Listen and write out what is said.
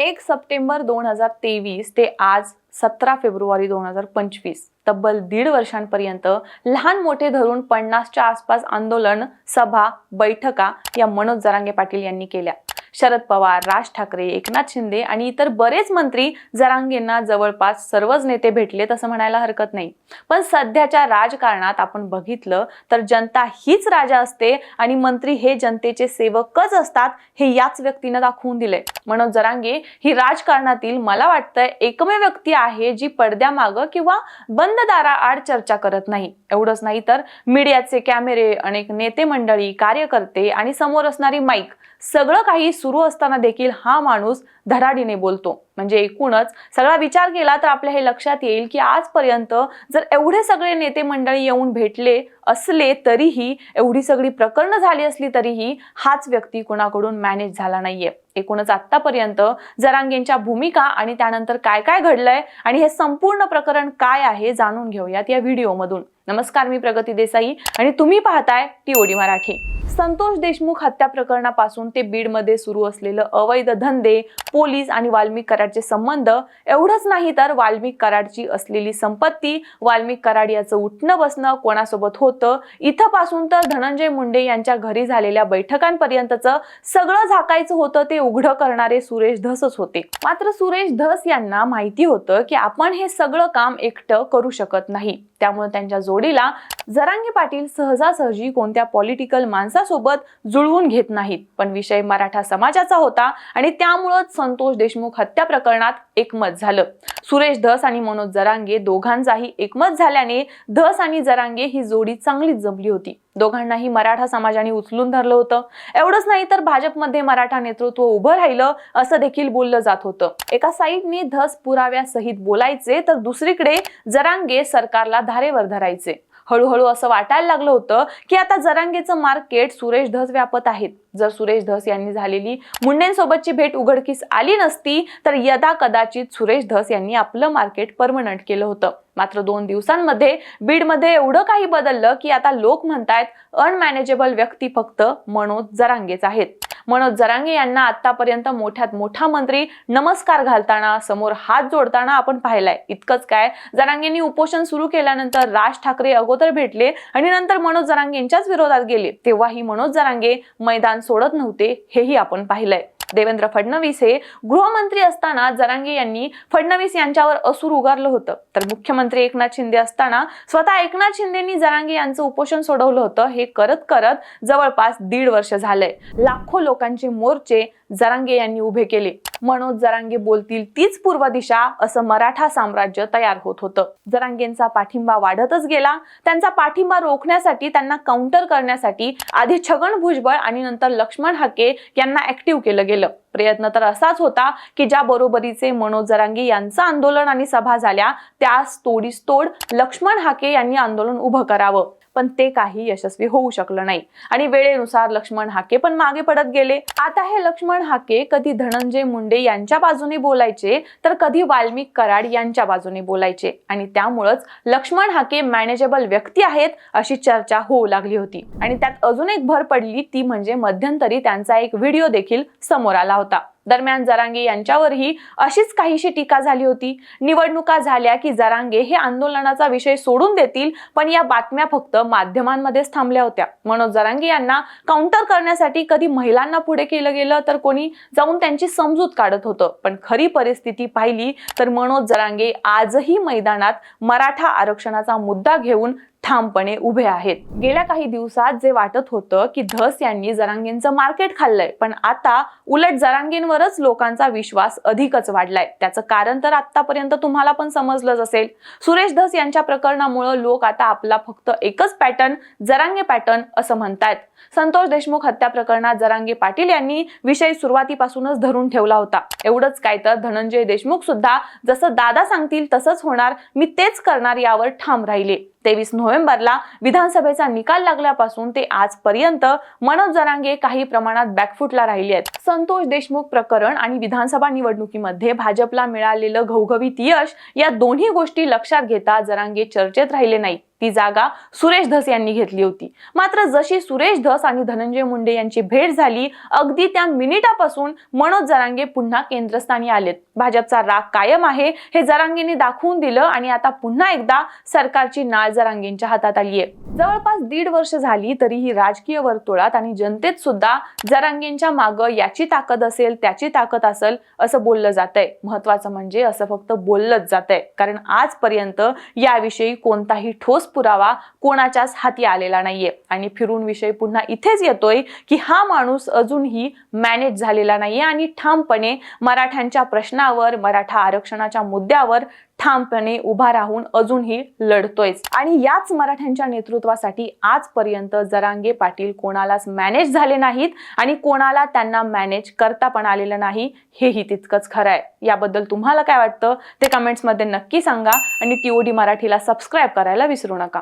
एक सप्टेंबर दोन हजार तेवीस ते आज सतरा फेब्रुवारी दोन हजार पंचवीस तब्बल दीड वर्षांपर्यंत लहान मोठे धरून पन्नासच्या आसपास आंदोलन सभा बैठका या मनोज जरांगे पाटील यांनी केल्या. शरद पवार राज ठाकरे एकनाथ शिंदे आणि इतर बरेच मंत्री जरांगेंना जवळपास सर्वच नेते भेटले तसं म्हणायला हरकत नाही. पण सध्याच्या राजकारणात आपण बघितलं तर जनता हीच राजा असते आणि मंत्री हे जनतेचे सेवकच असतात हे याच व्यक्तीनं दाखवून दिलंय. मनोज जरांगे ही राजकारणातील मला वाटतं एकमेव व्यक्ती आहे जी पडद्यामागं किंवा बंद दाराआड चर्चा करत नाही. एवढंच नाही तर मीडियाचे कॅमेरे अनेक नेते मंडळी कार्यकर्ते आणि समोर असणारी माईक सगळं काही सुरू असताना देखील हा माणूस धडाडीने बोलतो. म्हणजे एकूणच सगळा विचार केला तर आपल्या हे लक्षात येईल की आजपर्यंत जर एवढे सगळे नेते मंडळी येऊन भेटले असले तरीही एवढी सगळी प्रकरणं झाली असली तरीही हाच व्यक्ती कुणाकडून मॅनेज झाला नाहीये. एकूणच आतापर्यंत जरांगेंच्या भूमिका आणि त्यानंतर काय काय घडलंय आणि हे संपूर्ण प्रकरण काय आहे जाणून घेऊयात या व्हिडिओमधून. नमस्कार मी प्रगती देसाई आणि तुम्ही पाहताय टीओडी मराठी. संतोष देशमुख हत्या प्रकरणापासून ते बीडमध्ये सुरू असलेलं अवैध धंदे पोलीस आणि वाल्मिक कराडचे संबंध एवढंच नाही तर वाल्मिक कराडची असलेली संपत्ती वाल्मिक कराड याचं उठणं बसणं कोणासोबत होतं इथं पासून तर धनंजय मुंडे यांच्या घरी झालेल्या बैठकांपर्यंतचं सगळं झाकायचं होतं ते उघडं करणारे सुरेश धसच होते. मात्र सुरेश धस यांना माहिती होतं की आपण हे सगळं काम एकटं करू शकत नाही. त्यामुळे त्यांच्या जोडीला जरांगे पाटील सहजासहजी कोणत्या पॉलिटिकल माणसासोबत जुळवून घेत नाहीत. पण विषय मराठा समाजाचा होता आणि त्यामुळंच संतोष देशमुख हत्या प्रकरणात एकमत झालं. सुरेश धस आणि मनोज जरांगे दोघांचाही एकमत झाल्याने धस आणि जरांगे ही जोडी चांगलीच जमली होती. दोघांनाही मराठा समाजाने उचलून धरलं होतं. एवढंच नाही तर भाजपमध्ये मराठा नेतृत्व उभं राहिलं असं देखील बोललं जात होतं. एका साईडने धस पुराव्यासहित बोलायचे तर दुसरीकडे जरांगे सरकारला धारेवर धरायचे. हळूहळू असं वाटायला लागलं होतं की आता जरांगेचं मार्केट सुरेश धस व्यापत आहेत. जर सुरेश धस यांनी झालेली मुंडेंसोबतची भेट उघडकीस आली नसती तर यदा कदाचित सुरेश धस यांनी आपलं मार्केट परमनंट केलं होतं. मात्र दोन दिवसांमध्ये बीडमध्ये एवढं काही बदललं की आता लोक म्हणतायत अनमॅनेजेबल व्यक्ती फक्त मनोज जरांगेच आहेत. मनोज जरांगे यांना आतापर्यंत मोठ्यात मोठा मंत्री नमस्कार घालताना समोर हात जोडताना आपण पाहिलाय. इतकंच काय? जरांगेंनी उपोषण सुरू केल्यानंतर राज ठाकरे अगोदर भेटले आणि नंतर मनोज जरांगेंच्याच विरोधात गेले. तेव्हाही मनोज जरांगे मैदान सोडत नव्हते हेही आपण पाहिलंय. देवेंद्र फडणवीस हे गृहमंत्री असताना जरांगे यांनी फडणवीस यांच्यावर असूर उगारलं होतं. तर मुख्यमंत्री एकनाथ शिंदे असताना स्वतः एकनाथ शिंदेनी जरांगे यांचं उपोषण सोडवलं होतं. हे करत करत जवळपास दीड वर्ष झालंय. लाखो लोकांचे मोर्चे जरांगे यांनी उभे केले. मनोज जरांगे बोलतील तीच पूर्व दिशा असं मराठा साम्राज्य तयार होत होतं. जरांगेंचा पाठिंबा वाढतच गेला. त्यांचा पाठिंबा रोखण्यासाठी त्यांना काउंटर करण्यासाठी आधी छगन भुजबळ आणि नंतर लक्ष्मण हाके यांना ऍक्टिव्ह केलं गेलं. प्रयत्न तर असाच होता की ज्या बरोबरीचे मनोज जरांगे यांचं आंदोलन आणि सभा झाल्या त्यास तोडीस तोड लक्ष्मण हाके यांनी आंदोलन उभं करावं. पण ते काही यशस्वी होऊ शकलं नाही. आणि वेळेनुसार लक्ष्मण हाके पण मागे पडत गेले. आता हे लक्ष्मण हाके कधी धनंजय मुंडे यांच्या बाजूने बोलायचे तर कधी वाल्मिक कराड यांच्या बाजूने बोलायचे. आणि त्यामुळंच लक्ष्मण हाके मॅनेजेबल व्यक्ती आहेत अशी चर्चा होऊ लागली होती. आणि त्यात अजून एक भर पडली ती म्हणजे मध्यंतरी त्यांचा एक व्हिडिओ देखील समोर आला होता. दरम्यान जरांगे यांच्यावरही अशीच काहीशी टीका झाली होती. निवडणुका झाल्या की जरांगे हे आंदोलनाचा विषय सोडून देतील पण या बातम्या फक्त माध्यमांमध्येच थांबल्या होत्या. मनोज जरांगे यांना काउंटर करण्यासाठी कधी महिलांना पुढे केलं गेलं तर कोणी जाऊन त्यांची समजूत काढत होतं. पण खरी परिस्थिती पाहिली तर मनोज जरांगे आजही मैदानात मराठा आरक्षणाचा मुद्दा घेऊन ठामपणे उभे आहेत. गेल्या काही दिवसात जे वाटत होतं की धस यांनी जरांगेंचं मार्केट खाल्लंय पण आता उलट जरांगेंवरच लोकांचा विश्वास अधिकच वाढलाय. त्याचं कारण तर आतापर्यंत तुम्हाला पण समजलंच असेल. सुरेश धस यांच्या प्रकरणामुळं लोक आता आपला फक्त एकच पॅटर्न जरांगे पॅटर्न असं म्हणतायत. संतोष देशमुख हत्या प्रकरणात जरांगे पाटील यांनी विषय सुरुवातीपासूनच धरून ठेवला होता. एवढंच काय तर धनंजय देशमुख सुद्धा जसं दादा सांगतील तसंच होणार. मी तेच करणार यावर ठाम राहिले. तेवीस नोव्हेंबरला विधानसभेचा निकाल लागल्यापासून ते आजपर्यंत मनोज जरांगे काही प्रमाणात बॅकफुटला राहिले आहेत. संतोष देशमुख प्रकरण आणि विधानसभा निवडणुकीमध्ये भाजपला मिळालेलं घवघवीत यश या दोन्ही गोष्टी लक्षात घेता जरांगे चर्चेत राहिले नाही ती जागा सुरेश धस यांनी घेतली होती. मात्र जशी सुरेश धस आणि धनंजय मुंडे यांची भेट झाली अगदी त्या मिनिटापासून मनोज जरांगे पुन्हा केंद्रस्थानी आलेत. भाजपचा राग कायम आहे हे जरांगेंनी दाखवून दिलं आणि आता पुन्हा एकदा सरकारची नाळ जरांगेंच्या हातात आली आहे. जवळपास दीड वर्ष झाली तरीही राजकीय वर्तुळात आणि जनतेत सुद्धा जरांगेंच्या मागं याची ताकद असेल त्याची ताकद असेल असं बोललं जातंय. महत्वाचं म्हणजे असं फक्त बोललंच जातंय. कारण आजपर्यंत याविषयी कोणताही ठोस पुरावा कोणाच्याच हाती आलेला नाहीये. आणि फिरून विषय पुन्हा इथेच येतोय की हा माणूस अजूनही मॅनेज झालेला नाहीये आणि ठामपणे मराठ्यांच्या प्रश्नावर मराठा आरक्षणाच्या मुद्द्यावर ठामपणे उभा राहून अजूनही लढतोयच. आणि याच मराठ्यांच्या नेतृत्वासाठी आजपर्यंत जरांगे पाटील कोणालाच मॅनेज झाले नाहीत आणि कोणाला त्यांना मॅनेज करता पण आलेलं नाही हेही तितकंच खरं आहे. याबद्दल तुम्हाला काय वाटतं? ते कमेंट्समध्ये नक्की सांगा आणि टीओडी मराठीला सबस्क्राईब करायला विसरू नका.